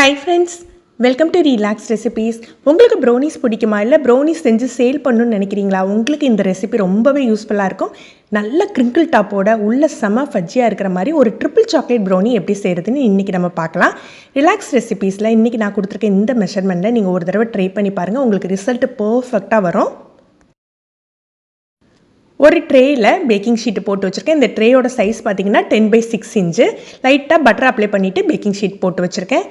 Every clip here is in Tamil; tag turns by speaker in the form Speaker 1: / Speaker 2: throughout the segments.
Speaker 1: Hi friends welcome to relax recipes உங்களுக்கு ப்ரௌனிஸ் பிடிக்குமா? இல்லை ப்ரௌனிஸ் செஞ்சு சேல் பண்ணணும்னு நினைக்கிறீங்களா? உங்களுக்கு இந்த ரெசிபி ரொம்பவே யூஸ்ஃபுல்லாக இருக்கும். நல்ல கிரிங்கிள் டாப்போட உள்ள செம ஃபஜ்ஜியாக இருக்கிற மாதிரி ஒரு ட்ரிபிள் சாக்லேட் ப்ரௌனி எப்படி செய்கிறதுன்னு இன்றைக்கி நம்ம பார்க்கலாம். ரிலாக்ஸ் ரெசிபீஸில் இன்றைக்கி நான் கொடுத்துருக்க இந்த மெஷர்மெண்ட்டில் நீங்கள் ஒரு தடவை ட்ரை பண்ணி பாருங்கள் உங்களுக்கு ரிசல்ட் பர்ஃபெக்டாக வரும். ஒரு ட்ரேயில் பேக்கிங் ஷீட்டு போட்டு வச்சுருக்கேன். இந்த ட்ரேயோட சைஸ் பார்த்தீங்கன்னா டென் பை சிக்ஸ் இன்ச்சு லைட்டாக பட்டர் அப்ளை பண்ணிவிட்டு பேக்கிங் ஷீட் போட்டு வச்சுருக்கேன்.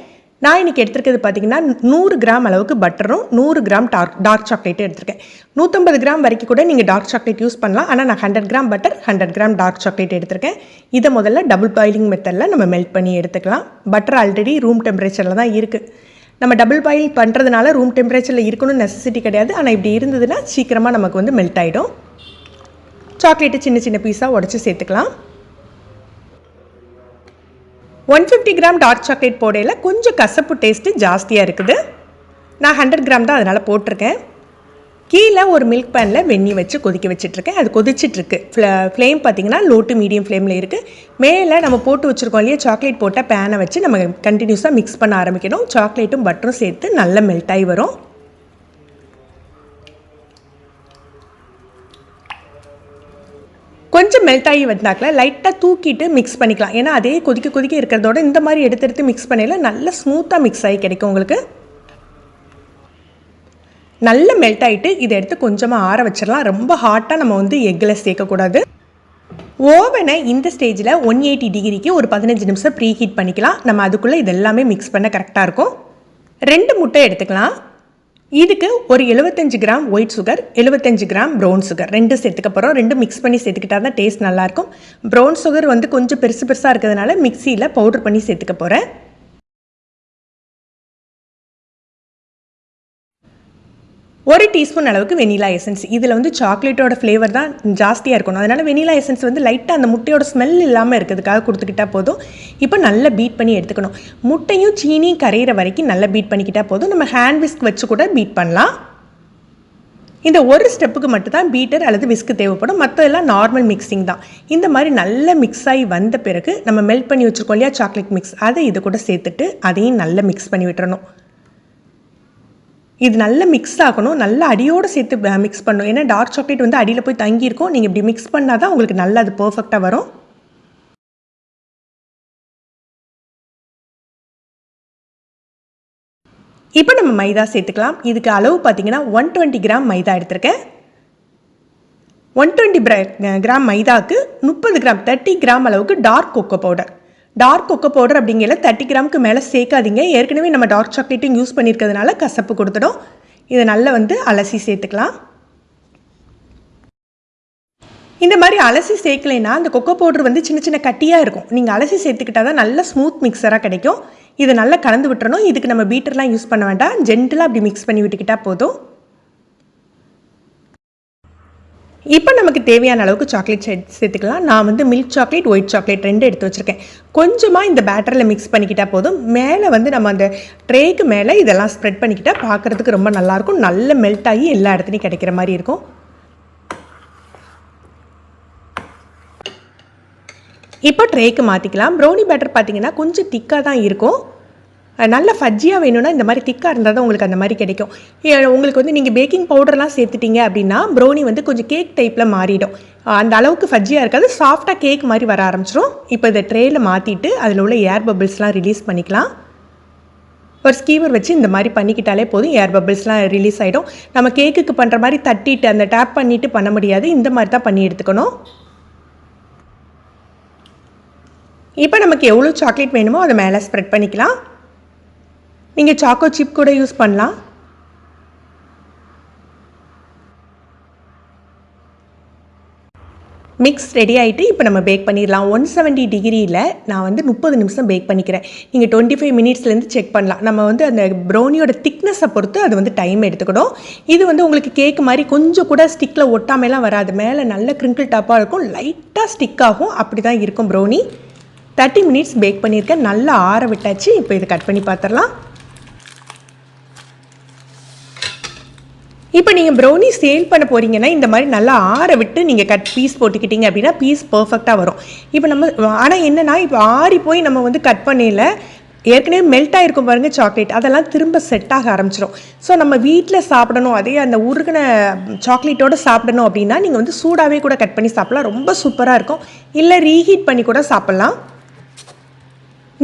Speaker 1: நான் இன்றைக்கி எடுத்துருக்கிறது பார்த்தீங்கன்னா நூறு கிராம் அளவுக்கு பட்டரும் நூறு கிராம் டார்க் டார்க் சாக்லேட்டும் எடுத்திருக்கேன். நூற்றம்பது கிராம் வரைக்கும் கூட நீங்கள் டார்க் சாக்லேட் யூஸ் பண்ணலாம். ஆனால் நான் hundred gram butter hundred gram dark chocolate எடுத்திருக்கேன். இதை முதல்ல டபுள் பாயிலிங் மெத்தடில் நம்ம மெல்ட் பண்ணி எடுத்துக்கலாம். பட்டர் ஆல்ரெடி ரூம் டெம்பரேச்சரில் தான் இருக்குது நம்ம டபுள் பாயில் பண்ணுறதுனால ரூம் டெம்பரேச்சரில் இருக்கணும்னு நெசசிட்டி கிடையாது. ஆனால் இப்படி இருந்ததுன்னா சீக்கிரமாக நமக்கு வந்து மெல்ட் ஆகிடும் சாக்லேட்டு சின்ன சின்ன பீஸாக உடச்சி சேர்த்துக்கலாம். One fifty gram dark chocolate போடையில் கொஞ்சம் கசப்பு டேஸ்ட்டு ஜாஸ்தியாக இருக்குது. நான் ஹண்ட்ரட் கிராம் தான் அதனால் போட்டிருக்கேன். கீழே ஒரு மில்க் பேனில் வெந்நி வச்சு கொதிக்க வச்சிட்ருக்கேன் அது கொதிச்சிட்ருக்கு ஃப்ள ஃப்ளேம் பார்த்தீங்கன்னா லோ டு மீடியம் ஃப்ளேமில் இருக்குது மேலே நம்ம போட்டு வச்சுருக்கோம் இல்லையா சாக்லேட் போட்டால் பேனை வச்சு நம்ம கண்டினியூஸாக மிக்ஸ் பண்ண ஆரம்பிக்கணும். சாக்லேட்டும் பட்டரும் சேர்த்து நல்லா மெல்ட் ஆகி வரும். கொஞ்சம் மெல்ட் ஆகி வந்தாக்கில் லைட்டாக தூக்கிட்டு மிக்ஸ் பண்ணிக்கலாம். ஏன்னா அதே கொதிக்க கொதிக்க இருக்கிறதோட இந்த மாதிரி எடுத்து எடுத்து மிக்ஸ் பண்ணையில் நல்லா ஸ்மூத்தாக மிக்ஸ் ஆகி கிடைக்கும் உங்களுக்கு. நல்ல மெல்ட் ஆகிட்டு இதை எடுத்து கொஞ்சமாக ஆற வச்சிடலாம். ரொம்ப ஹாட்டாக நம்ம வந்து எக்கில் சேர்க்கக்கூடாது. ஓவனை இந்த ஸ்டேஜில் ஒன் எயிட்டி டிகிரிக்கு ஒரு பதினஞ்சு நிமிஷம் ப்ரீ ஹீட் பண்ணிக்கலாம். நம்ம அதுக்குள்ளே இதெல்லாமே மிக்ஸ் பண்ண கரெக்டாக இருக்கும். ரெண்டு முட்டை எடுத்துக்கலாம். இதுக்கு ஒரு எழுபத்தஞ்சு கிராம் ஒயிட் சுகர் எழுபத்தஞ்சு கிராம் ப்ரௌன் சுகர் ரெண்டு சேர்த்துக்க போகிறோம் ரெண்டு மிக்ஸ் பண்ணி சேர்த்துக்கிட்டா தான் டேஸ்ட் நல்லாயிருக்கும் ப்ரௌன் சுகர் வந்து கொஞ்சம் பெருசு பெருசாக இருக்கிறதுனால மிக்சியில் பவுடர் பண்ணி சேர்த்துக்க போகிறேன் ஒரு டீஸ்பூன் அளவுக்கு வெனிலா எசன்ஸ். இதில் வந்து சாக்லேட்டோட ஃப்ளேவர் தான் ஜாஸ்தியாக இருக்கணும். அதனால் வெனிலா எசன்ஸ் வந்து லைட்டாக அந்த முட்டையோட ஸ்மெல் இல்லாமல் இருக்கிறதுக்காக கொடுத்துக்கிட்டா போதும். இப்போ நல்லா பீட் பண்ணி எடுத்துக்கணும். முட்டையும் சீனியும் கரையிற வரைக்கும் நல்லா பீட் பண்ணிக்கிட்டா போதும். நம்ம ஹேண்ட் விஸ்க் வச்சு கூட பீட் பண்ணலாம். இந்த ஒரு ஸ்டெப்புக்கு மட்டும்தான் பீட்டர் அல்லது விஸ்க்கு தேவைப்படும். மற்றதெல்லாம் நார்மல் மிக்சிங் தான். இந்த மாதிரி நல்லா மிக்ஸ் ஆகி வந்த பிறகு நம்ம மெல்ட் பண்ணி வச்சுருக்கோம் இல்லையா சாக்லேட் மிக்ஸ் அதை இது கூட சேர்த்துட்டு அதையும் நல்லா மிக்ஸ் பண்ணி விட்டுறணும். இது நல்லா மிக்ஸ் ஆகணும். நல்லா அடியோடு சேர்த்து மிக்ஸ் பண்ணணும். ஏன்னா டார்க் சாக்லேட் வந்து அடியில் போய் தங்கியிருக்கும். நீங்கள் இப்படி மிக்ஸ் பண்ணால் தான் உங்களுக்கு நல்லா அது பர்ஃபெக்டாக வரும். இப்போ நம்ம மைதா சேர்த்துக்கலாம். இதுக்கு அளவு பார்த்தீங்கன்னா ஒன் டுவெண்ட்டி கிராம் மைதா எடுத்திருக்கேன். ஒன் டுவெண்ட்டி கிராம் மைதாவுக்கு முப்பது கிராம் தேர்ட்டி கிராம் அளவுக்கு dark cocoa powder dark cocoa powder அப்படிங்கிற தேர்ட்டி கிராமுக்கு மேலே சேர்க்காதீங்க. ஏற்கனவே நம்ம டார்க் சாக்லேட்டும் யூஸ் பண்ணியிருக்கிறதுனால கசப்பு கொடுத்துடும் இதை நல்லா வந்து அலசி சேர்த்துக்கலாம். இந்த மாதிரி அலசி சேர்க்கலைன்னா அந்த கொக்கோ பவுடர் வந்து சின்ன சின்ன கட்டியாக இருக்கும். நீங்கள் அலசி சேர்த்துக்கிட்டா தான் நல்ல ஸ்மூத் மிக்சராக கிடைக்கும். இதை நல்லா கலந்து விட்டுறணும். இதுக்கு நம்ம பீட்டர்லாம் யூஸ் பண்ண வேண்டாம். ஜென்டலாக அப்படி மிக்ஸ் பண்ணி விட்டுக்கிட்டால் போதும். இப்போ நமக்கு தேவையான அளவுக்கு சாக்லேட் சேர்த்துக்கலாம். நான் வந்து மில்க் சாக்லேட் ஒயிட் சாக்லேட் ரெண்டு எடுத்து வச்சுருக்கேன். கொஞ்சமாக இந்த பேட்டரில் மிக்ஸ் பண்ணிக்கிட்டால் போதும். மேலே வந்து நம்ம அந்த ட்ரேக்கு மேலே இதெல்லாம் ஸ்ப்ரெட் பண்ணிக்கிட்டால் பார்க்குறதுக்கு ரொம்ப நல்லாயிருக்கும் நல்ல மெல்ட் ஆகி எல்லா இடத்துலையும் கிடைக்கிற மாதிரி இருக்கும். இப்போ ட்ரேக்கு மாற்றிக்கலாம் ப்ரௌனி பேட்டர் பார்த்தீங்கன்னா கொஞ்சம் திக்காக தான் இருக்கும். நல்ல ஃபஜ்ஜியாக வேணும்னா இந்த மாதிரி திக்காக இருந்தால் தான் உங்களுக்கு அந்த மாதிரி கிடைக்கும். உங்களுக்கு வந்து நீங்கள் பேக்கிங் பவுடர்லாம் சேர்த்துட்டீங்க அப்படின்னா ப்ரௌனி வந்து கொஞ்சம் கேக் டைப்பில் மாறிடும். அந்த அளவுக்கு ஃபஜ்ஜியாக இருக்காது. சாஃப்டாக கேக் மாதிரி வர ஆரம்பிச்சிடும் இப்போ இதை ட்ரேயில் மாற்றிட்டு அதில் உள்ள ஏர் பபிள்ஸ்லாம் ரிலீஸ் பண்ணிக்கலாம். ஒரு ஸ்கீவர் வச்சு இந்த மாதிரி பண்ணிக்கிட்டாலே போதும். ஏர் பபிள்ஸ்லாம் ரிலீஸ் ஆகிடும் நம்ம கேக்குக்கு பண்ணுற மாதிரி தட்டிட்டு அந்த டேப் பண்ணிவிட்டு பண்ண முடியாது. இந்த மாதிரி தான் பண்ணி எடுத்துக்கணும். இப்போ நமக்கு எவ்வளோ சாக்லேட் வேணுமோ அதை மேலே ஸ்ப்ரெட் பண்ணிக்கலாம். நீங்கள் சாக்கோ சிப் கூட யூஸ் பண்ணலாம். மிக்ஸ் ரெடி ஆகிட்டு இப்போ நம்ம பேக் பண்ணிடலாம். ஒன் செவன்ட்டி டிகிரியில் நான் வந்து முப்பது நிமிஷம் பேக் பண்ணிக்கிறேன். நீங்கள் டுவெண்ட்டி ஃபைவ் மினிட்ஸ்லேருந்து செக் பண்ணலாம். நம்ம வந்து அந்த ப்ரௌனியோட திக்னஸை பொறுத்து அது வந்து டைம் எடுத்துக்கணும். இது வந்து உங்களுக்கு கேக் மாதிரி கொஞ்சம் கூட ஸ்டிக்கில் ஒட்டாமலாம் வராது. மேலே நல்ல கிரிங்கிள் டாப்பாக இருக்கும். லைட்டாக ஸ்டிக் ஆகும். அப்படி தான் இருக்கும் ப்ரௌனி. தேர்ட்டி மினிட்ஸ் பேக் பண்ணியிருக்கேன். நல்லா ஆற விட்டாச்சு. இப்போ இதை கட் பண்ணி பார்த்துடலாம் இப்போ நீங்கள் ப்ரௌனி சேல் பண்ண போகிறீங்கன்னா இந்த மாதிரி நல்லா ஆற விட்டு நீங்கள் கட் பீஸ் போட்டுக்கிட்டீங்க அப்படின்னா பீஸ் பர்ஃபெக்டாக வரும். இப்போ நம்ம ஆனால் என்னென்னா இப்போ ஆறி போய் நம்ம வந்து கட் பண்ணல ஏற்கனவே மெல்ட் ஆகிருக்கும் பாருங்கள் சாக்லேட் அதெல்லாம் திரும்ப செட் ஆக ஆரம்பிச்சிடும் ஸோ நம்ம வீட்டில் சாப்பிடணும் அதே அந்த உருகின சாக்லேட்டோடு சாப்பிடணும் அப்படின்னா நீங்கள் வந்து சூடாகவே கூட கட் பண்ணி சாப்பிட்லாம். ரொம்ப சூப்பராக இருக்கும். இல்லை ரீஹீட் பண்ணி கூட சாப்பிட்லாம்.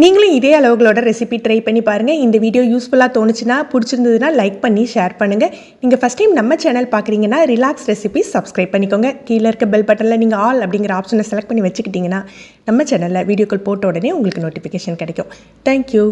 Speaker 1: நீங்களும் இதே அளவுகளோட ரெசிபி ட்ரை பண்ணி பாருங்கள் இந்த வீடியோ யூஸ்ஃபுல்லாக தோணுச்சுன்னா பிடிச்சிருந்ததுன்னா லைக் பண்ணி ஷேர் பண்ணுங்கள் நீங்கள் ஃபஸ்ட் டைம் நம்ம சேனல் பார்க்குறீங்கன்னா ரிலாக்ஸ் ரெசிபி சப்ஸ்கிரைப் பண்ணிக்கோங்க. கீழே இருக்க பெல் பட்டனில் நீங்கள் ஆல் அப்படிங்கிற ஆப்ஷனை செலக்ட் பண்ணி வச்சுக்கிட்டிங்கன்னா நம்ம சேனலில் வீடியோக்கள் போட்ட உடனே உங்களுக்கு நோட்டிஃபிகேஷன் கிடைக்கும். தேங்க்யூ